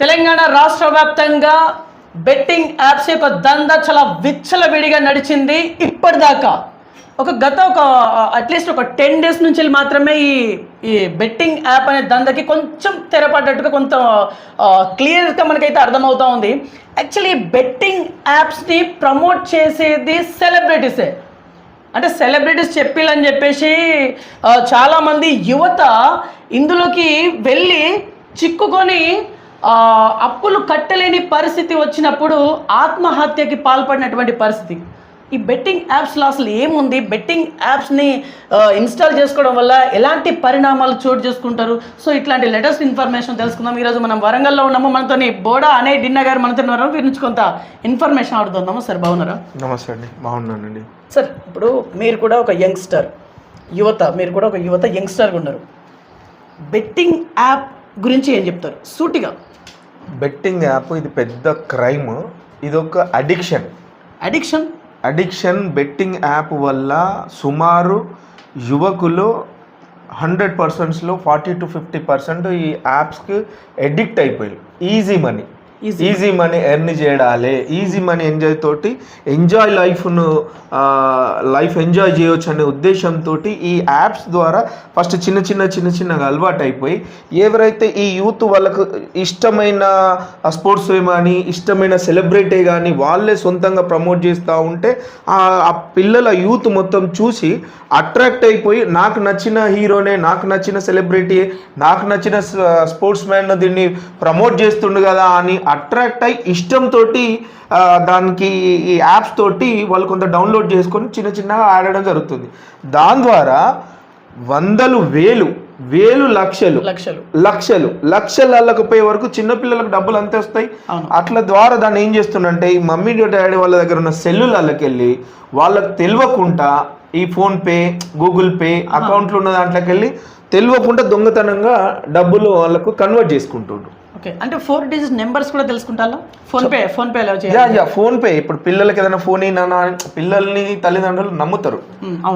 తెలంగాణ రాష్ట్ర వ్యాప్తంగా betting apps యొక్క దంద చాలా విచ్చలవిడిగా నడిచింది ఇప్పటిదాకా. ఒక గత ఒక అట్లీస్ట్ ఒక టెన్ డేస్ నుంచి మాత్రమే ఈ ఈ బెట్టింగ్ యాప్ అనే దందకి కొంచెం తెరపడ్డట్టుగా కొంత క్లియర్గా మనకైతే అర్థమవుతూ ఉంది. యాక్చువల్లీ బెట్టింగ్ యాప్స్ని ప్రమోట్ చేసేది సెలబ్రిటీసే అంటే సెలబ్రిటీస్ చెప్పిళ్ళని చెప్పేసి చాలామంది యువత ఇందులోకి వెళ్ళి చిక్కుకొని అప్పులు కట్టలేని పరిస్థితి వచ్చినప్పుడు ఆత్మహత్యకి పాల్పడినటువంటి పరిస్థితి. ఈ బెట్టింగ్ యాప్స్లో అసలు ఏముంది? బెట్టింగ్ యాప్స్ని ఇన్స్టాల్ చేసుకోవడం వల్ల ఎలాంటి పరిణామాలు చోటు చేసుకుంటారు? సో ఇట్లాంటి లేటెస్ట్ ఇన్ఫర్మేషన్ తెలుసుకుందాం. ఈరోజు మనం వరంగల్లో ఉన్నాము. మనతోని బోడా అనే డిన్న గారు మనతో ఉన్నారు. వీరి నుంచి కొంత ఇన్ఫర్మేషన్ ఆడుతుందాము సార్ బాగున్నారా? నమస్తే అండి. బాగున్నానండి. సార్ ఇప్పుడు మీరు కూడా ఒక యంగ్స్టర్ యువత మీరు కూడా ఒక యువత యంగ్స్టర్గా ఉన్నారు. బెట్టింగ్ యాప్ గురించి ఏం చెప్తారు? సూటిగా. బెట్టింగ్ యాప్ ఇది పెద్ద క్రైమ్. ఇది ఒక addiction. Addiction? Addiction betting app వల్ల సుమారు యువకులు హండ్రెడ్ పర్సెంట్స్లో ఫార్టీ టు ఫిఫ్టీ పర్సెంట్ ఈ యాప్స్కి ఎడిక్ట్ అయిపోయారు. Easy money. Easy money earn చేయడాలి easy money enjoy తోటి ఎంజాయ్ లైఫ్ను లైఫ్ ఎంజాయ్ చేయొచ్చు అనే ఉద్దేశంతో ఈ యాప్స్ ద్వారా ఫస్ట్ చిన్న చిన్న చిన్న చిన్నగా అలవాటు అయిపోయి ఎవరైతే ఈ యూత్ వాళ్ళకు ఇష్టమైన స్పోర్ట్స్ కానీ ఇష్టమైన సెలబ్రిటీ కానీ వాళ్ళే సొంతంగా ప్రమోట్ చేస్తూ ఉంటే ఆ పిల్లల యూత్ మొత్తం చూసి అట్రాక్ట్ అయిపోయి నాకు నచ్చిన హీరోనే నాకు నచ్చిన సెలబ్రిటీ నాకు నచ్చిన స్పోర్ట్స్ మ్యాన్ దీన్ని ప్రమోట్ చేస్తుండు కదా అని అట్రాక్ట్ అయి ఇష్టంతో దానికి ఈ యాప్స్ తోటి వాళ్ళు కొంత డౌన్లోడ్ చేసుకొని చిన్న చిన్నగా ఆడడం జరుగుతుంది. దాని ద్వారా వందలు వేలు వేలు లక్షలు లక్షలు. లక్షలు లక్షలకు పోయే వరకు చిన్నపిల్లలకు డబ్బులు అంతే వస్తాయి. అట్లా ద్వారా దాన్ని ఏం చేస్తుండంటే ఈ మమ్మీ డాడీ వాళ్ళ దగ్గర ఉన్న సెల్లులకి వెళ్ళి వాళ్ళకి తెలియకుండా ఈ ఫోన్ పే గూగుల్ పే అకౌంట్లు ఉన్న దాంట్లోకి వెళ్ళి తెలియకుండా దొంగతనంగా డబ్బులు వాళ్ళకు కన్వర్ట్ చేసుకుంటుండ్రు. ఓకే. అంటే ఫోర్ డిజిట్ నెంబర్స్ కూడా తెలుసుకుంటారా? ఫోన్ పే ఫోన్ పే ఎలా యా చేయాలి. యా ఫోన్ పే ఇప్పుడు పిల్లలకి ఏదైనా ఫోన్ అయినా పిల్లల్ని తల్లిదండ్రులు నమ్ముతారు.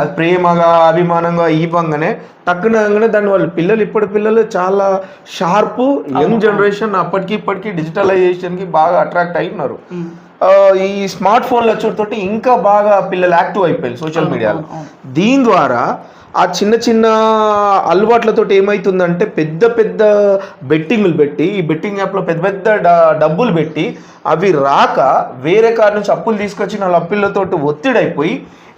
అది ప్రేమగా అభిమానంగా ఇవ్వంగానే టక్కునగానే దాన్ని వాళ్ళు పిల్లలు ఇప్పుడు పిల్లలు చాలా షార్ప్ యంగ్ జనరేషన్ అప్పటికి ఇప్పటికి డిజిటలైజేషన్కి బాగా అట్రాక్ట్ అయి ఉన్నారు. ఈ స్మార్ట్ ఫోన్లు వచ్చేటతోటి ఇంకా బాగా పిల్లలు యాక్టివ్ అయిపోయారు సోషల్ మీడియాలో. దీని ద్వారా ఆ చిన్న చిన్న అలవాట్లతోటి ఏమవుతుందంటే పెద్ద పెద్ద బెట్టింగ్లు పెట్టి ఈ బెట్టింగ్ యాప్లో పెద్ద పెద్ద డబ్బులు పెట్టి అవి రాక వేరే కాడ నుంచి అప్పులు తీసుకొచ్చిన వాళ్ళ అప్పులతోటి ఒత్తిడైపోయి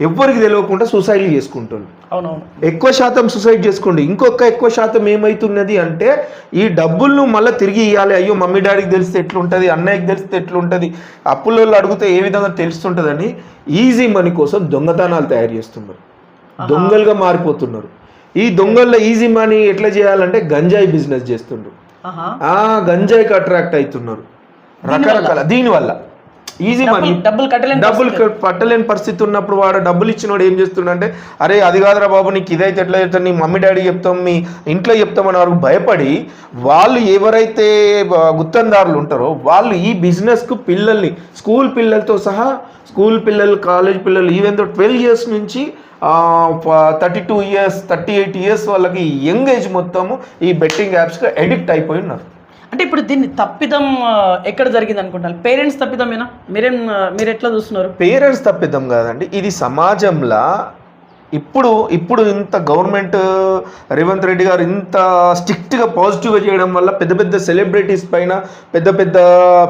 ఎవ్వరికి తెలియకుండా సూసైడ్లు చేసుకుంటారు అవునవును. ఎక్కువ శాతం సూసైడ్ చేసుకోండి. ఇంకొక ఎక్కువ శాతం ఏమవుతున్నది అంటే ఈ డబ్బులను మళ్ళీ తిరిగి ఇవ్వాలి అయ్యో మమ్మీ డాడీకి తెలిస్తే ఎట్లుంటుంది? అన్నయ్యకి తెలిస్తే ఎట్లుంటుంది? అప్పులలో అడిగితే ఏ విధంగా తెలుస్తుంటుందని ఈజీ మనీ కోసం దొంగతనాలు తయారు చేస్తున్నారు. దొంగలుగా మారిపోతున్నారు. ఈ దొంగల్లో ఈజీ మనీ ఎట్లా చేయాలంటే గంజాయి బిజినెస్ చేస్తుండ్రు. ఆ గంజాయికి అట్రాక్ట్ అవుతున్నారు రకరకాల దీనివల్ల. ఈజీ మనీ డబ్బులు- కట్టలేని డబ్బులు పట్టలేని పరిస్థితి ఉన్నప్పుడు వాడు డబ్బులు ఇచ్చినోడు ఏం చేస్తుండంటే అరే అది కాదురా బాబు నీకు ఇదైతే ఎట్లా చెప్తాను నీ మమ్మీ డాడీ చెప్తాం మీ ఇంట్లో చెప్తామని వరకు భయపడి వాళ్ళు ఎవరైతే గుత్తందారులు ఉంటారో వాళ్ళు ఈ బిజినెస్కు పిల్లల్ని స్కూల్ పిల్లలతో సహా స్కూల్ పిల్లలు కాలేజ్ పిల్లలు ఈవెన్ ట్వెల్వ్ ఇయర్స్ నుంచి thirty two years thirty eight years వాళ్ళకి యంగ్ ఏజ్ మొత్తము ఈ బెట్టింగ్ యాప్స్కి అడిక్ట్ అయిపోయి ఉన్నారు. అంటే ఇప్పుడు దీన్ని తప్పిదం ఎక్కడ జరిగింది అనుకుంటారు పేరెంట్స్ తప్పిదమేనా? మీరేం మీరు ఎట్లా చూస్తున్నారు? పేరెంట్స్ తప్పిద్దాం కాదండి. ఇది సమాజంలో ఇప్పుడు ఇప్పుడు ఇంత గవర్నమెంట్ రేవంత్ రెడ్డి గారు ఇంత స్ట్రిక్ట్గా పాజిటివ్గా చేయడం వల్ల పెద్ద పెద్ద సెలబ్రిటీస్ పైన పెద్ద పెద్ద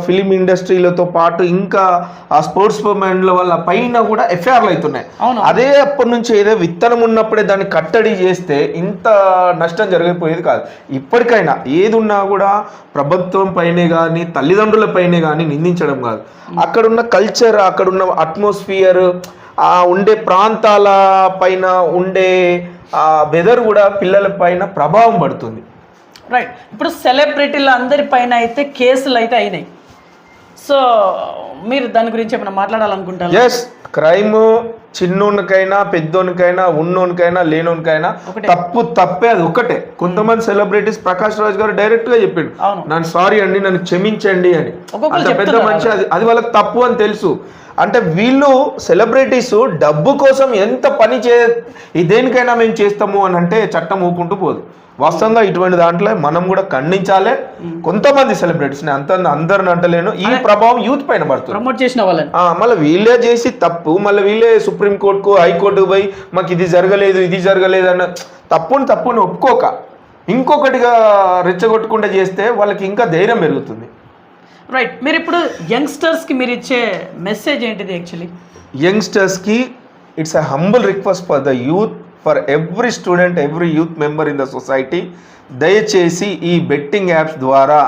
ఫిలిం ఇండస్ట్రీలతో పాటు ఇంకా ఆ స్పోర్ట్స్ మ్యాన్ల వల్ల పైన కూడా ఎఫ్ఐఆర్లు అవుతున్నాయి. అదే అప్పటి నుంచి ఏదో విత్తనం ఉన్నప్పుడే దాన్ని కట్టడి చేస్తే ఇంత నష్టం జరిగిపోయేది కాదు. ఇప్పటికైనా ఏది ఉన్నా కూడా ప్రభుత్వం పైనే కానీ తల్లిదండ్రుల పైనే కానీ నిందించడం కాదు. అక్కడున్న కల్చర్ అక్కడున్న అట్మాస్ఫియర్ ఆ ఉండే ప్రాంతాల పైన ఉండే ఆ వెదర్ కూడా పిల్లల పైన ప్రభావం పడుతుంది. రైట్ ఇప్పుడు సెలబ్రిటీల అందరి పైన అయితే కేసులు అయితే అయినాయి. సో మీరు దాని గురించి ఏమైనా మాట్లాడాలనుకుంటారు? Yes crime చిన్నోనికైనా పెద్దోనికైనా ఉన్నోనికైనా లేనోనికైనా. తప్పు తప్పే అది ఒకటే కొంతమంది సెలబ్రిటీస్ ప్రకాష్ రాజ్ గారు డైరెక్ట్గా చెప్పిండు. నన్ను సారీ అండి నన్ను క్షమించండి అని. అంత పెద్ద మనిషి అది అది వాళ్ళకి తప్పు అని తెలుసు. అంటే వీళ్ళు సెలబ్రిటీస్ డబ్బు కోసం ఎంత పని చే దేనికైనా మేము చేస్తాము అని అంటే చట్టం ఊకుంటూ పోదు. వాస్తవంగా ఇటువంటి దాంట్లో మనం కూడా ఖండించాలి. కొంతమంది సెలబ్రిటీస్ని అంత అందరిని అంటలేను. ఈ ప్రభావం యూత్ పైన పడుతుంది. ప్రమోట్ చేసిన వాళ్ళని. మళ్ళీ వీళ్ళే చేసి తప్పు మళ్ళీ వీళ్ళే సుప్రీంకోర్టుకు హైకోర్టుకు పోయి మాకు ఇది జరగలేదు ఇది జరగలేదు అన్న తప్పుని తప్పుని ఒప్పుకోక. ఇంకొకటిగా రెచ్చగొట్టుకుంటే చేస్తే వాళ్ళకి ఇంకా ధైర్యం పెరుగుతుంది. రైట్ మీరు ఇప్పుడు యంగ్స్టర్స్కి మీరు ఇచ్చే మెసేజ్ ఏంటిది actually? యంగ్స్టర్స్కి it's a humble request for the youth for every student every youth member in the society. దయచేసి ఈ బెట్టింగ్ యాప్స్ ద్వారా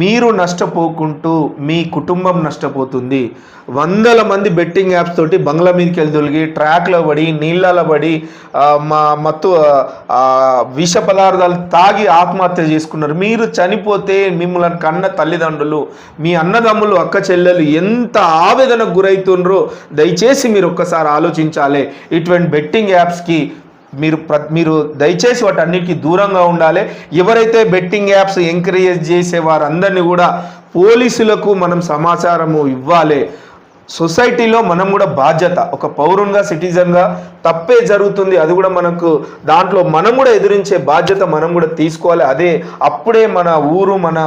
మీరు నష్టపోకుంటూ మీ కుటుంబం నష్టపోతుంది. వందల మంది బెట్టింగ్ యాప్స్ తోటి బంగ్లా మీదకి వెళ్ళి దొలిగి ట్రాక్లో పడి నీళ్ళలో పడి మా మత్తు విష పదార్థాలు తాగి ఆత్మహత్య చేసుకున్నారు. మీరు చనిపోతే మిమ్మల్ని కన్న తల్లిదండ్రులు మీ అన్నదమ్ములు అక్క చెల్లెలు ఎంత ఆవేదనకు గురవుతుండ్రో దయచేసి మీరు ఒక్కసారి ఆలోచించాలి. ఇటువంటి బెట్టింగ్ యాప్స్కి మీరు ప్ర మీరు దయచేసి వాటన్నిటికీ దూరంగా ఉండాలి. ఎవరైతే బెట్టింగ్ యాప్స్ ఎంకరేజ్ చేసే వారందరినీ కూడా పోలీసులకు మనం సమాచారము ఇవ్వాలి. సొసైటీలో మనం కూడా బాధ్యత ఒక పౌరునిగా సిటిజన్గా తప్పే జరుగుతుంది. అది కూడా మనకు దాంట్లో మనం కూడా ఎదిరించే బాధ్యత మనం కూడా తీసుకోవాలి. అదే అప్పుడే మన ఊరు మన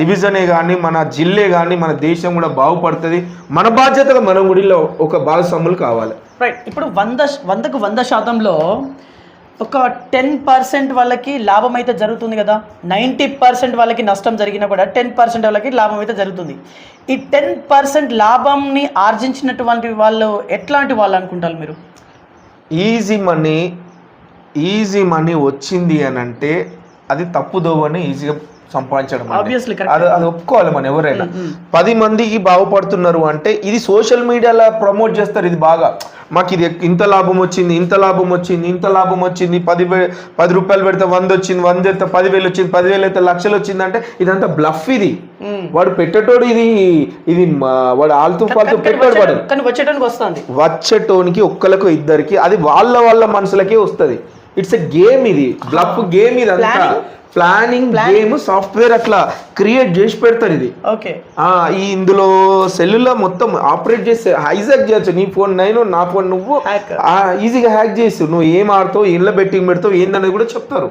డివిజనే కానీ మన జిల్లే కానీ మన దేశం కూడా బాగుపడుతుంది. మన బాధ్యతగా మనం గుడిలో ఒక భాగస్వాములు కావాలి. రైట్ ఇప్పుడు వంద వందకు వంద శాతంలో ఒక టెన్ పర్సెంట్ వాళ్ళకి లాభం అయితే జరుగుతుంది కదా. నైంటీ పర్సెంట్ వాళ్ళకి నష్టం జరిగినా కూడా టెన్ పర్సెంట్ వాళ్ళకి లాభం అయితే జరుగుతుంది. ఈ టెన్ పర్సెంట్ లాభంని ఆర్జించినటువంటి వాళ్ళు ఎట్లాంటి వాళ్ళు అనుకుంటారు మీరు? ఈజీ మనీ ఈజీ మనీ వచ్చింది అని అంటే అది తప్పుదోవని ఈజీగా సంపాదించడం. అది అది ఒప్పుకోవాలి మనం ఎవరైనా. పది మందికి బాగుపడుతున్నారు అంటే ఇది సోషల్ మీడియాలో ప్రమోట్ చేస్తారు ఇది బాగా. మాకు ఇది ఇంత లాభం వచ్చింది ఇంత లాభం వచ్చింది ఇంత లాభం వచ్చింది పది పది రూపాయలు పెడితే వంద వచ్చింది వంద అయితే పదివేలు వచ్చింది పదివేలు అయితే లక్షలు వచ్చింది అంటే ఇదంతా బ్లఫ్ ఇది. వాడు పెట్టేటోడు ఇది ఇది వాడు ఆల్తూ పాల్తూ పెట్టాడు వాడు వచ్చేటానికి ఒక్కలకు ఇద్దరికి అది వాళ్ళ వాళ్ళ మనసులకే వస్తుంది. ఇట్స్ ఎ గేమ్ ఇది. బ్లఫ్ గేమ్ ఇది అంతా? ప్లానింగ్ గేమ్ సాఫ్ట్వేర్ అట్లా క్రియేట్ చేసి పెడతారు ఇది. ఓకే. ఆ, ఈ ఇందులో సెల్లులో మొత్తం ఆపరేట్ చేస్తే హైజాక్ చేయొచ్చు. నీ ఫోన్ నేను నా ఫోన్ నువ్వు. ఈజీగా హ్యాక్ చేసి. నువ్వు ఏం ఆడుతావు ఏళ్ళ బెట్టింగ్ పెడతావు ఏందనేది కూడా చెప్తారు.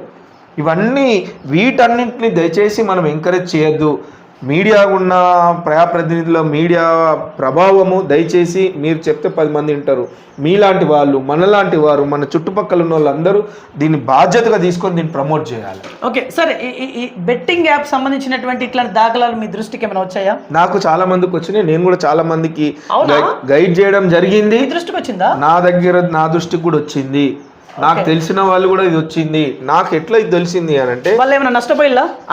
ఇవన్నీ వీటన్నింటిని దయచేసి మనం ఎంకరేజ్ చేయొద్దు. మీడియా ఉన్న ప్రజాప్రతినిధుల మీడియా ప్రభావము దయచేసి మీరు చెప్తే పది మంది వింటారు. మీలాంటి వాళ్ళు మనలాంటి వారు మన చుట్టుపక్కల ఉన్న వాళ్ళందరూ దీన్ని బాధ్యతగా తీసుకొని దీన్ని ప్రమోట్ చేయాలి. ఓకే సరే ఈ- బెట్టింగ్ యాప్ సంబంధించినటువంటి ఇట్లాంటి దాఖలాలు మీ దృష్టికి ఏమైనా వచ్చాయా? నాకు చాలా మందికి వచ్చినాయి. నేను కూడా చాలా మందికి గైడ్ చేయడం జరిగింది. దృష్టికి వచ్చిందా? నా దగ్గర నా దృష్టికి కూడా వచ్చింది. నాకు తెలిసిన వాళ్ళు కూడా ఇది వచ్చింది. నాకు ఎట్లా ఇది తెలిసింది అని అంటే వాళ్ళు ఏమైనా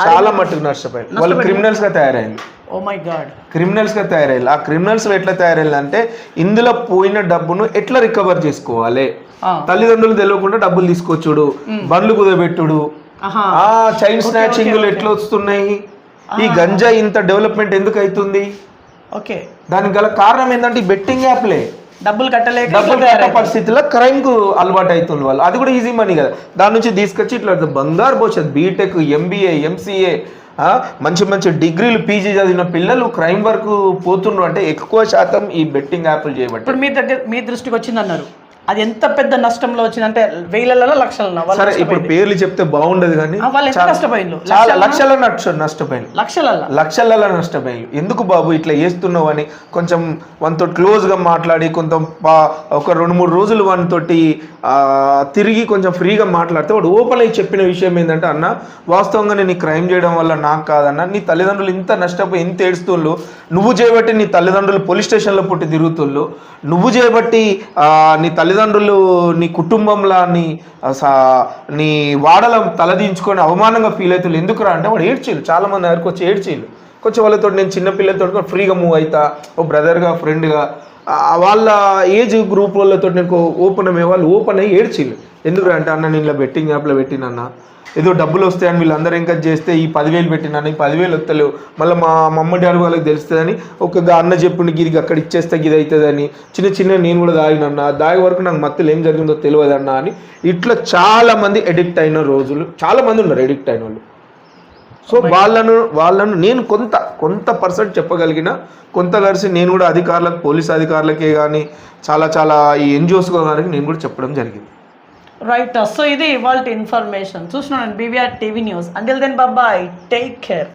చాలా మట్టుకు నష్టపోయింది వాళ్ళు క్రిమినల్స్గా తయారైంది. Oh my God. క్రిమినల్స్గా తయారయ్యారు ఆ క్రిమినల్స్ ఎట్లా తయారయ్యారు అంటే ఇందులో పోయిన డబ్బును ఎట్లా రికవర్ చేసుకోవాలి? తల్లిదండ్రులు తెలియకుండా డబ్బులు తీసుకొచ్చుడు బండ్లు కుదబెట్టుడు ఆ చైన్ స్నాచింగ్లు ఎట్లా వస్తున్నాయి? ఈ గంజా ఇంత డెవలప్మెంట్ ఎందుకు అవుతుంది ఓకే. దానికి గల కారణం ఏంటంటే బెట్టింగ్ యాప్లే డబ్బులు కట్టలేక డబ్బులు కట్ట తయారయ్యారు. పరిస్థితిలో క్రైమ్కు అలవాటు అవుతుంది వాళ్ళు. అది కూడా ఈజీ మనీ కదా. దాని నుంచి తీసుకొచ్చి ఇట్లా బంగారు భవిష్యత్ బీటెక్ ఎంబీఏ ఎంసీఏ మంచి మంచి డిగ్రీలు పీజీ చదివిన పిల్లలు క్రైమ్ వరకు పోతుండ్రు అంటే ఎక్కువ శాతం ఈ బెట్టింగ్ యాప్లు చేయబట్టి. ఇప్పుడు మీ దగ్గర మీ దృష్టికి వచ్చింది అన్నారు అది ఎంత పెద్ద నష్టంలో వచ్చిందంటే వేలలో లక్షలలో వాళ్ళు సరే ఇప్పుడు పేర్లు చెప్తే బాగుండదు కానీ వాళ్ళు ఎంత నష్టపోయిండ్రు? చాలా లక్షల నష్ట నష్టపోయింది లక్షలలో లక్షలలో నష్టపోయాయి ఎందుకు బాబు ఇట్లా చేస్తున్నావు అని కొంచెం మనతో క్లోజ్గా మాట్లాడి కొంచెం పా- ఒక రెండు మూడు రోజులు వానితోటి తిరిగి కొంచెం ఫ్రీగా మాట్లాడితే వాడు ఓపెన్ అయ్యి చెప్పిన విషయం ఏంటంటే అన్న వాస్తవంగా నేను క్రైమ్ చేయడం వల్ల నాకు కాదన్న నీ తల్లిదండ్రులు ఇంత నష్టపోయి ఎంత ఏడుస్తుళ్ళు నువ్వు చేయబట్టి నీ తల్లిదండ్రులు పోలీస్ స్టేషన్లో పుట్టి తిరుగుతుళ్ళు నువ్వు చేయబట్టి నీ తల్లిదండ్రులు తల్లిదండ్రులు నీ కుటుంబంలో నీ నీ వాడల తలదించుకొని అవమానంగా ఫీల్ అవుతుంది ఎందుకురా అంటే వాడు ఏడ్చేయలు చాలామంది దగ్గరికి వచ్చి ఏడ్చేయలు కొంచెం వాళ్ళతో నేను చిన్న పిల్లలతో ఫ్రీగా మూవ్ అవుతా ఓ బ్రదర్గా ఫ్రెండ్గా వాళ్ళ ఏజ్ గ్రూప్ వాళ్ళతో నేను ఓపెన్ అయ్యే వాళ్ళు ఓపెన్ అయ్యి ఏడ్చిల్లు ఎందుకురా అంటే అన్న నేను ఇలా బెట్టింగ్ యాప్లో పెట్టినన్న ఏదో డబ్బులు వస్తాయని వీళ్ళందరూ ఎంకరేజ్ చేస్తే ఈ పదివేలు పెట్టినాను ఈ పదివేలు వస్తలేవు. మళ్ళీ మా మమ్మ డాడీ వాళ్ళకి తెలుస్తుందని ఒక గా అన్న చెప్పుడు గిరికి అక్కడ ఇచ్చేస్తే ఇది అవుతుందని చిన్న చిన్న నేను కూడా దాగినన్నా దాగే వరకు నాకు మత్తులు ఏం జరిగిందో తెలియదన్నా అని ఇట్లా చాలా మంది ఎడిక్ట్ అయిన రోజులు చాలా మంది ఉన్నారు ఎడిక్ట్ అయిన వాళ్ళు. సో వాళ్ళను వాళ్ళను నేను కొంత కొంత పర్సెంట్ చెప్పగలిగిన కొంత కలిసి నేను కూడా అధికారులకు పోలీస్ అధికారులకే కానీ చాలా చాలా ఈ ఎన్జిఓస్ కానీ నేను కూడా చెప్పడం జరిగింది. రైట్ సో ఇది ఇవాళ ఇన్ఫర్మేషన్ చూస్తున్నాను B V R TV news until then బాబాయ్ టేక్ కేర్